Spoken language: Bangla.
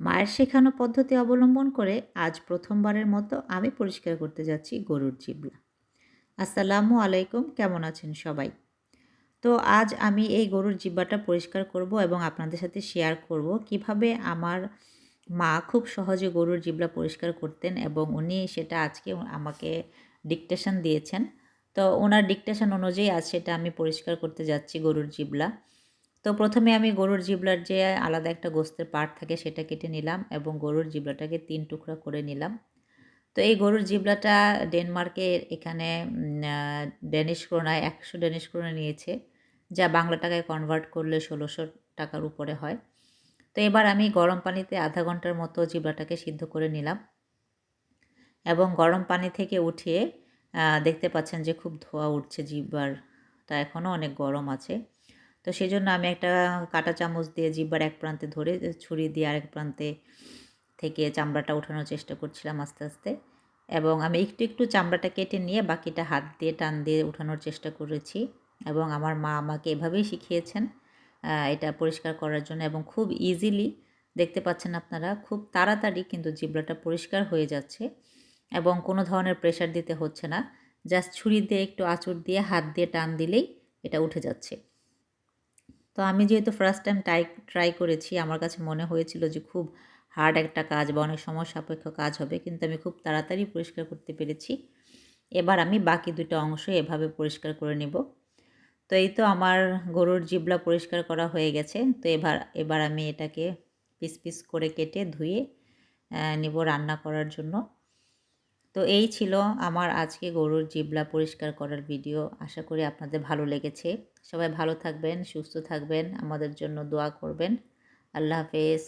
মায়ের শেখানো পদ্ধতি অবলম্বন করে আজ প্রথমবারের মতো আমি পরিষ্কার করতে যাচ্ছি গরুর জিবলা। আসসালামু আলাইকুম, কেমন আছেন সবাই? তো আজ আমি এই গরুর জিব্বাটা পরিষ্কার করব এবং আপনাদের সাথে শেয়ার করব কীভাবে আমার মা খুব সহজে গরুর জিবলা পরিষ্কার করতেন এবং উনি সেটা আজকে আমাকে ডিকটেশন দিয়েছেন। তো ওনার ডিকটেশন অনুযায়ী আজ সেটা আমি পরিষ্কার করতে যাচ্ছি গরুর জিবলা। তো প্রথমে আমি গরুর জিবলার যে আলাদা একটা গোস্তের পার্ট থাকে সেটা কেটে নিলাম এবং গরুর জিবলাটাকে তিন টুকরা করে নিলাম। তো এই গরুর জিবলাটা ডেনমার্কে এখানে ডেনিশ ক্রোনায় একশো ডেনিশ ক্রোনা নিয়েছে, যা বাংলা টাকায় কনভার্ট করলে ষোলোশো টাকার উপরে হয়। তো এবার আমি গরম পানিতে আধা ঘণ্টার মতো জিবলাটাকে সিদ্ধ করে নিলাম এবং গরম পানি থেকে উঠিয়ে দেখতে পাচ্ছেন যে খুব ধোয়া উঠছে, জিব্বারটা এখনও অনেক গরম আছে। তো সেই জন্য আমি একটা কাটা চামচ দিয়ে জিব্বার এক প্রান্তে ধরে ছুরি দিয়ে আরেক প্রান্তে থেকে চামড়াটা ওঠানোর চেষ্টা করছিলাম আস্তে আস্তে। এবং আমি একটু একটু চামড়াটা কেটে নিয়ে বাকিটা হাত দিয়ে টান দিয়ে উঠানোর চেষ্টা করেছি। এবং আমার মা আমাকে এভাবেই শিখিয়েছেন এটা পরিষ্কার করার জন্য। এবং খুব ইজিলি দেখতে পাচ্ছেন আপনারা, খুব তাড়াতাড়ি কিন্তু জিবলাটা পরিষ্কার হয়ে যাচ্ছে। এবং কোনো ধরনের প্রেশার দিতে হচ্ছে না। জাস্ট ছুরি দিয়ে একটু আঁচড় দিয়ে হাত দিয়ে টান দিলেই এটা উঠে যাচ্ছে। তো আমি যেহেতু ফার্স্ট টাইম ট্রাই ট্রাই করেছি, আমার কাছে মনে হয়েছিল যে খুব হার্ড একটা কাজ বা অনেক সময় সাপেক্ষ কাজ হবে, কিন্তু আমি খুব তাড়াতাড়ি পরিষ্কার করতে পেরেছি। এবার আমি বাকি দুটো অংশ এভাবে পরিষ্কার করে নেব। তো এই তো আমার গরুর জিবলা পরিষ্কার করা হয়ে গেছে। তো এবার এবার আমি এটাকে পিস পিস করে কেটে ধুয়ে নিব রান্না করার জন্য। তো এই ছিল আমার আজকে গরুর জিবলা পরিষ্কার করার ভিডিও। আশা করি আপনাদের ভালো লেগেছে। সবাই ভালো থাকবেন, সুস্থ থাকবেন, আমাদের জন্য দোয়া করবেন। আল্লাহ হাফেজ।